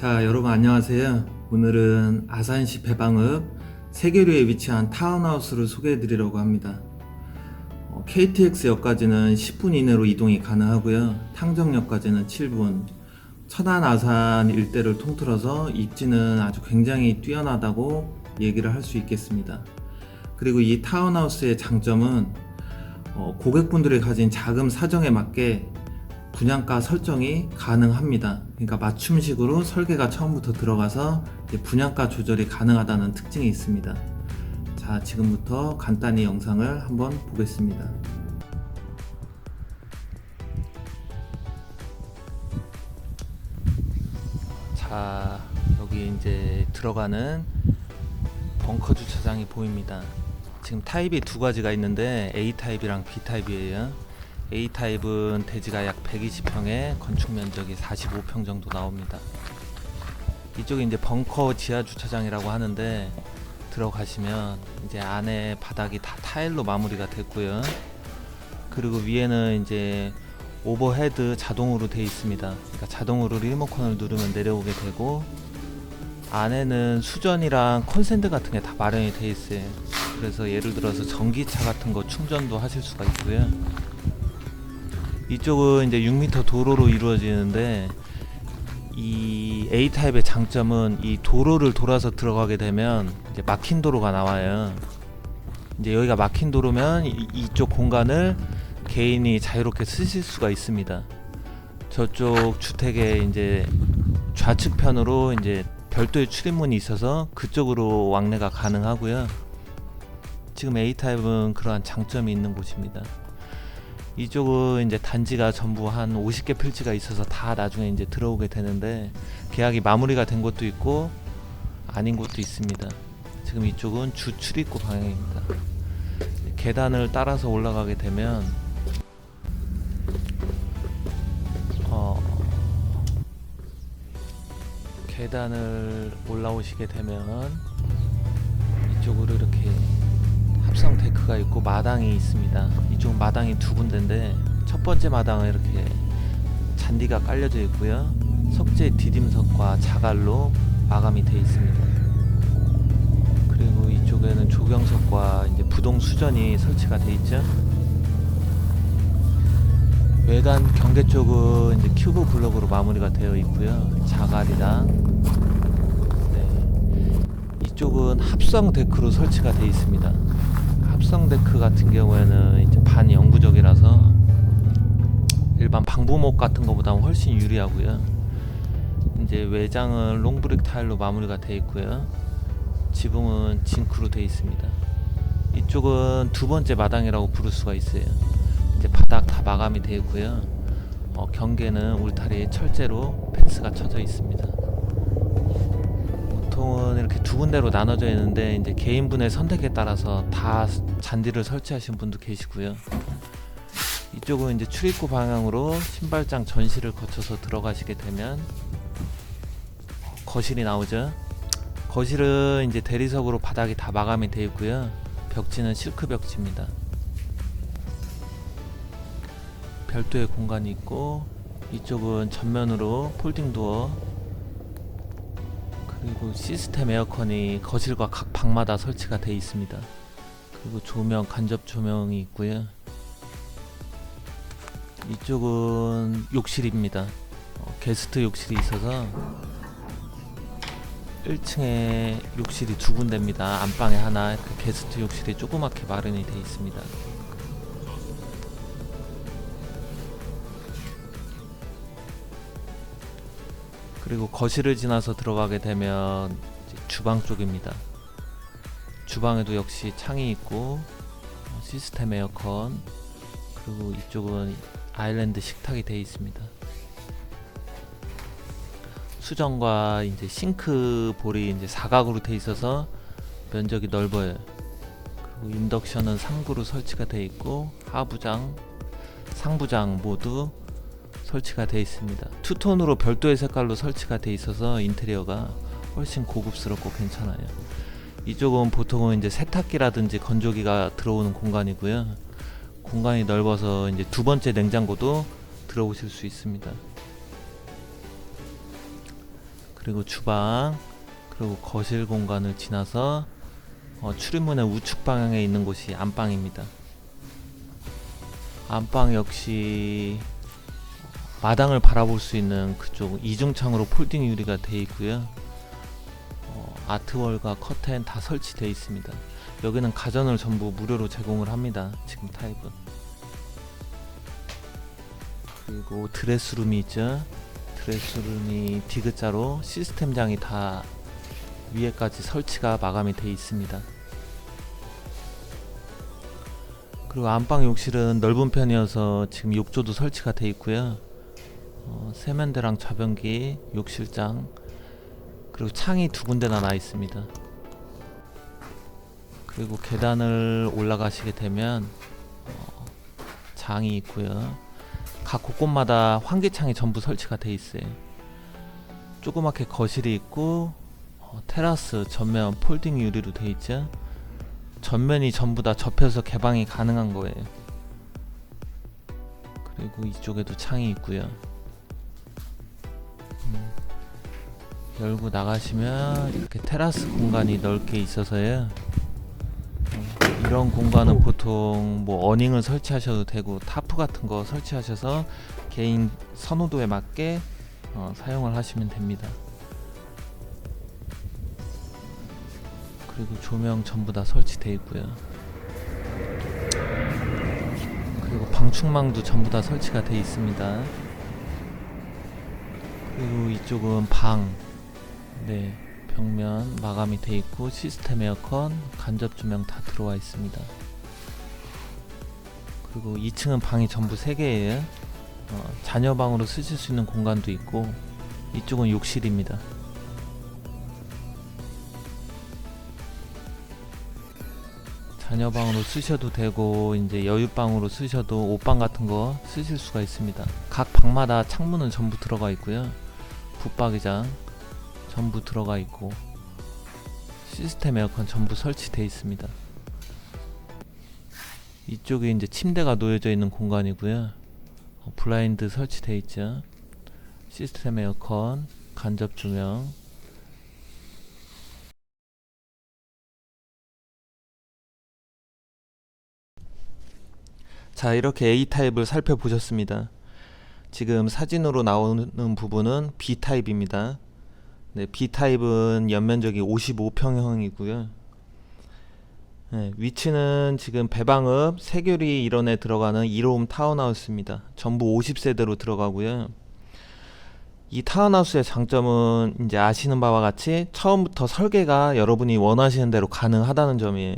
자, 여러분 안녕하세요. 오늘은 아산시 배방읍 세계류에 위치한 타운하우스를 소개해 드리려고 합니다. 어, KTX역까지는 10분 이내로 이동이 가능하고요. 탕정역까지는 7분. 천안 아산 일대를 통틀어서 입지는 아주 굉장히 뛰어나다고 얘기를 할 수 있겠습니다. 그리고 이 타운하우스의 장점은 어, 고객분들이 가진 자금 사정에 맞게 분양가 설정이 가능합니다. 그러니까 맞춤식으로 설계가 처음부터 들어가서 분양가 조절이 가능하다는 특징이 있습니다. 자, 지금부터 간단히 영상을 한번 보겠습니다. 자, 여기 이제 들어가는 벙커 주차장이 보입니다. 지금 타입이 두 가지가 있는데 A 타입이랑 B 타입이에요. A 타입은 대지가 약 120평에 건축 면적이 45평 정도 나옵니다. 이쪽이 이제 벙커 지하 주차장이라고 하는데 들어가시면 이제 안에 바닥이 다 타일로 마무리가 됐고요. 그리고 위에는 이제 오버헤드 자동으로 되어 있습니다. 그러니까 자동으로 리모컨을 누르면 내려오게 되고 안에는 수전이랑 콘센트 같은 게 다 마련이 되어 있어요. 그래서 예를 들어서 전기차 같은 거 충전도 하실 수가 있고요. 이쪽은 이제 6m 도로로 이루어지는데 이 A 타입의 장점은 이 도로를 돌아서 들어가게 되면 이제 막힌 도로가 나와요. 이제 여기가 막힌 도로면 이- 이쪽 공간을 개인이 자유롭게 쓰실 수가 있습니다. 저쪽 주택에 이제 좌측편으로 이제 별도의 출입문이 있어서 그쪽으로 왕래가 가능하고요. 지금 A 타입은 그러한 장점이 있는 곳입니다. 이쪽은 이제 단지가 전부 한 50개 필지가 있어서 다 나중에 이제 들어오게 되는데 계약이 마무리가 된 곳도 있고 아닌 곳도 있습니다. 지금 이쪽은 주 출입구 방향입니다. 계단을 따라서 올라가게 되면 어, 계단을 올라오시게 되면 이쪽으로 이렇게 합성 데크가 있고 마당이 있습니다. 이쪽 마당이 두 군데인데 첫 번째 마당은 이렇게 잔디가 깔려져 있고요. 석재 디딤석과 자갈로 마감이 되어 있습니다. 그리고 이쪽에는 조경석과 이제 부동 수전이 설치가 되어 있죠. 외관 경계 쪽은 이제 큐브 블럭으로 마무리가 되어 있고요. 자갈이랑 네. 이쪽은 합성 데크로 설치가 되어 있습니다. 합성 데크 같은 경우에는 이제 반영구적이라서 일반 방부목 같은 것보다는 훨씬 유리하고요. 이제 외장은 롱브릭 타일로 마무리가 되어 있고요. 지붕은 징크로 되어 있습니다. 이쪽은 두 번째 마당이라고 부를 수가 있어요. 이제 바닥 다 마감이 되어 있고요. 어, 경계는 울타리 철제로 펜스가 쳐져 있습니다. 보통은 이렇게 두 군데로 나눠져 있는데 이제 개인분의 선택에 따라서 다 잔디를 설치하신 분도 계시고요. 이쪽은 이제 출입구 방향으로 신발장 전시를 거쳐서 들어가시게 되면 거실이 나오죠. 거실은 이제 대리석으로 바닥이 다 마감이 되어 있고요. 벽지는 실크 벽지입니다. 별도의 공간이 있고 이쪽은 전면으로 폴딩 도어 그리고 시스템 에어컨이 거실과 각 방마다 설치가 되어 있습니다. 그리고 조명 간접 조명이 있고요. 이쪽은 욕실입니다. 어, 게스트 욕실이 있어서 1층에 욕실이 두 군데입니다. 안방에 하나, 그 게스트 욕실이 조그맣게 마련이 되어 있습니다. 그리고 거실을 지나서 들어가게 되면 주방 쪽입니다. 주방에도 역시 창이 있고 어, 시스템 에어컨 그리고 이쪽은 아일랜드 식탁이 되어 있습니다. 수전과 이제 싱크 볼이 이제 사각으로 되어 있어서 면적이 넓어요. 그리고 인덕션은 상부로 설치가 되어 있고 하부장, 상부장 모두 설치가 되어 있습니다. 투톤으로 별도의 색깔로 설치가 되어 있어서 인테리어가 훨씬 고급스럽고 괜찮아요. 이쪽은 보통은 이제 세탁기라든지 건조기가 들어오는 공간이고요. 공간이 넓어서 이제 두 번째 냉장고도 들어오실 수 있습니다. 그리고 주방, 그리고 거실 공간을 지나서 어, 출입문의 우측 방향에 있는 곳이 안방입니다. 안방 역시 마당을 바라볼 수 있는 그쪽 이중창으로 폴딩 유리가 되어 있고요. 어, 아트월과 커튼 다 설치되어 있습니다. 여기는 가전을 전부 무료로 제공을 합니다. 지금 타입은. 그리고 드레스룸이 있죠. 드레스룸이 디귿자로 시스템장이 다 위에까지 설치가 마감이 되어 있습니다. 그리고 안방 욕실은 넓은 편이어서 지금 욕조도 설치가 되어 있고요. 어, 세면대랑 좌변기, 욕실장, 그리고 창이 두 군데나 나 있습니다. 그리고 계단을 올라가시게 되면 어, 장이 있고요. 각 곳곳마다 환기창이 전부 설치가 돼 있어요. 조그맣게 거실이 있고 어, 테라스 전면 폴딩 유리로 돼 있죠. 전면이 전부 다 접혀서 개방이 가능한 거예요. 그리고 이쪽에도 창이 있고요. 열고 나가시면 이렇게 테라스 공간이 넓게 있어서요. 음, 이런 공간은 보통 뭐 어닝을 설치하셔도 되고 타프 같은 거 설치하셔서 개인 선호도에 맞게 어, 사용을 하시면 됩니다. 그리고 조명 전부 다 설치되어 있고요. 그리고 방충망도 전부 다 설치가 되어 있습니다. 그리고 이쪽은 방, 네 벽면 마감이 되어 있고 시스템 에어컨, 간접 조명 다 들어와 있습니다. 그리고 2층은 방이 전부 3개예요. 어, 자녀 방으로 쓰실 수 있는 공간도 있고 이쪽은 욕실입니다. 자녀 방으로 쓰셔도 되고 이제 여유 방으로 쓰셔도 옷방 같은 거 쓰실 수가 있습니다. 각 방마다 창문은 전부 들어가 있고요. 붙박이장 전부 들어가 있고 시스템 에어컨 전부 설치되어 있습니다. 이쪽에 이제 침대가 놓여져 있는 공간이고요. 어, 블라인드 설치되어 있죠. 시스템 에어컨, 간접 조명, 자 이렇게 A타입을 살펴보셨습니다. 지금 사진으로 나오는 부분은 B타입입니다. 네, B타입은 연면적이 55평형이고요. 네, 위치는 지금 배방읍 세교리 일원에 들어가는 1호음 타운하우스입니다. 전부 50세대로 들어가고요. 이 타운하우스의 장점은 이제 아시는 바와 같이 처음부터 설계가 여러분이 원하시는 대로 가능하다는 점이에요.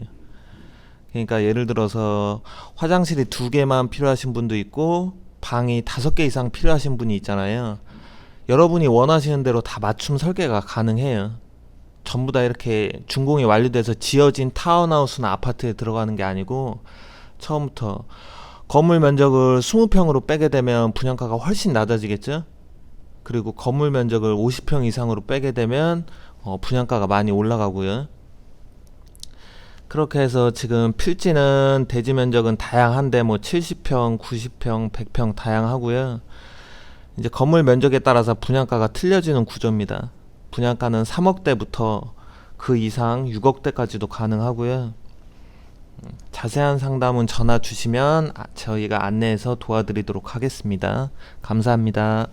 그러니까 예를 들어서 화장실이 두 개만 필요하신 분도 있고 방이 다섯 개 이상 필요하신 분이 있잖아요. 여러분이 원하시는 대로 다 맞춤 설계가 가능해요. 전부 다 이렇게 준공이 완료돼서 지어진 타운하우스나 아파트에 들어가는 게 아니고 처음부터 건물 면적을 20평으로 빼게 되면 분양가가 훨씬 낮아지겠죠? 그리고 건물 면적을 50평 이상으로 빼게 되면 어, 분양가가 많이 올라가고요. 그렇게 해서 지금 필지는 대지 면적은 다양한데 뭐 70평, 90평, 100평 다양하고요. 이제 건물 면적에 따라서 분양가가 틀려지는 구조입니다. 분양가는 3억대부터 그 이상 6억대까지도 가능하고요. 음, 자세한 상담은 전화 주시면 아, 저희가 안내해서 도와드리도록 하겠습니다. 감사합니다.